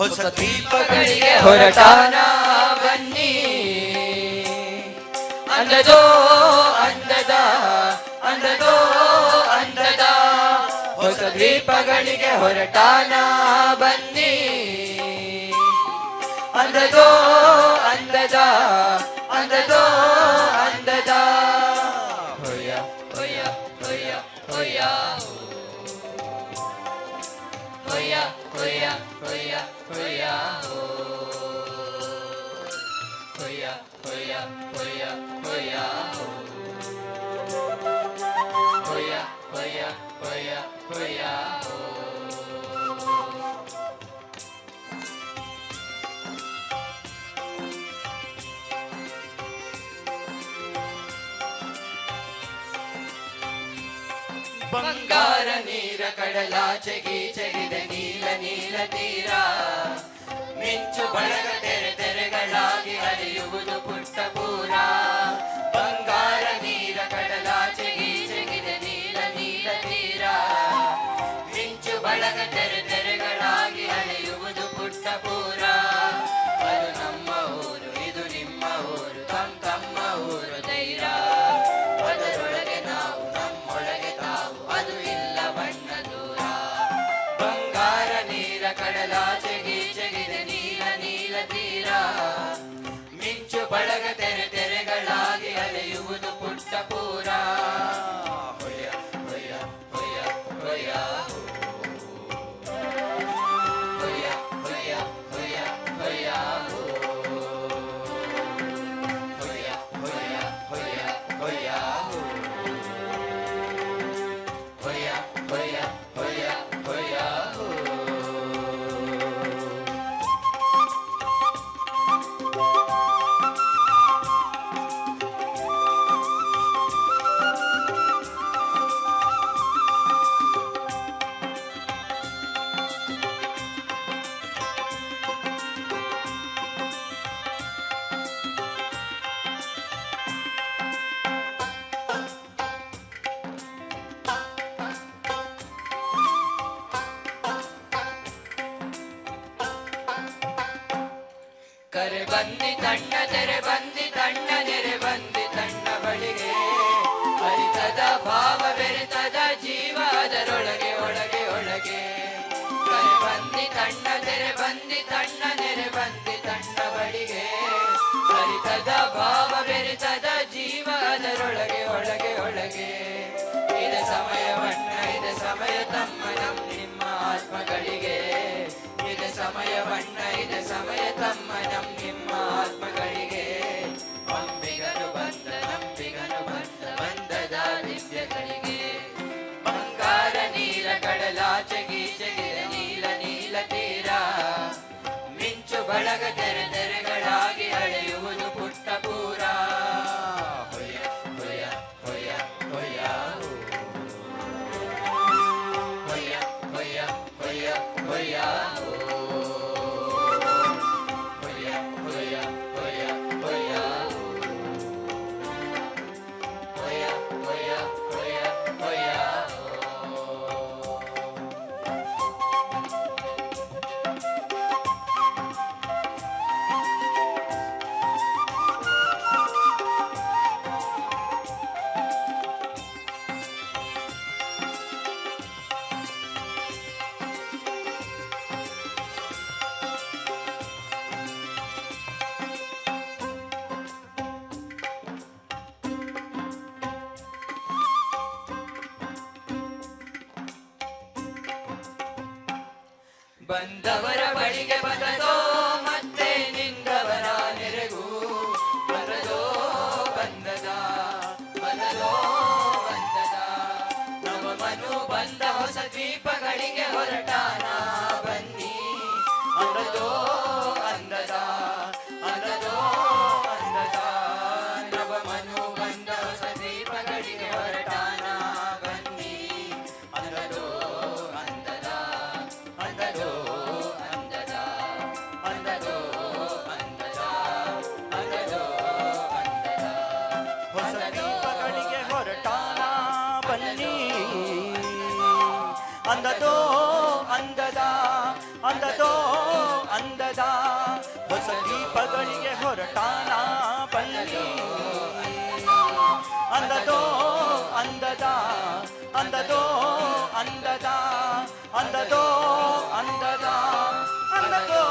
ಹೊಸ ದೀಪಗಳಿಗೆ ಹೊರಟಾನ ಬನ್ನಿ. ಅಂದದೋ ಅಂದದ ಅಂದದೋ ಅಂದದ. ಹೊಸ ದೀಪಗಳಿಗೆ ಹೊರಟಾನ ಬನ್ನಿ. ಅಂದದೋ ಅಂದದ ಅಂದದೋ. Huya, huya, huya, huya, huya, huya, huya, huya. ಬಂಗಾರ ನೀರ ಕಡಲಾಚೆಗಿ ಚೆಗಿದ ನೀಲ ನೀಲ ತೀರ. ಮಿಂಚು ಬಳಗ ತೆರೆ ತೆರೆಗಳಾಗಿ ಹರಿಯುವುದು ಪುಟ್ಟ ಪೂರ. ಬಂಗಾರ ನೀರ ಕಡಲಾಚೆಗೆ ಚೆಗಿದ ನೀಲ ನೀಲ ತೀರ. ಮಿಂಚು ಬಳಗ ತೆರೆ ಬಳಿಗೆ ಅರಿತದ ಭಾವ ಬೆರೆತದ ಜೀವ ಅದರೊಳಗೆ ಒಳಗೆ. ಒಳಗೆ ಬಂದಿ ತಣ್ಣ, ತೆರೆ ಬಂದಿ ತಣ್ಣ, ನೆರೆ ಬಂದಿ लग तेरे तेरे ಬಂದವರ ಬಳಿಗೆ ಬರದೋ, ಮತ್ತೆ ನಿಂದವರ ನೆರೆಗೂ ಬರದೋ, ಬಂದದ ಬರದೋ, ಬಂದದ. ನವ ಮನು ಬಂದ ಹೊಸ ದ್ವೀಪಗಳಿಗೆ ಹೊರಟಾನ, ಬನ್ನಿ ಅರದೋ ಅಂದದ ಅಂದದೋ ಅಂದದ ನವ ಮನು ಬಂದ అందదో అందదా అందదో అందదా ಹೊಸ ದೀಪಗಳಿಗೆ ಹೊರಟಾನ ಬನ್ನಿ ಅಂದದೋ ಅಂದದ ಅಂದದೋ ಅಂದದ ಅಂದದೋ ಅಂದದ ಅಂದದೋ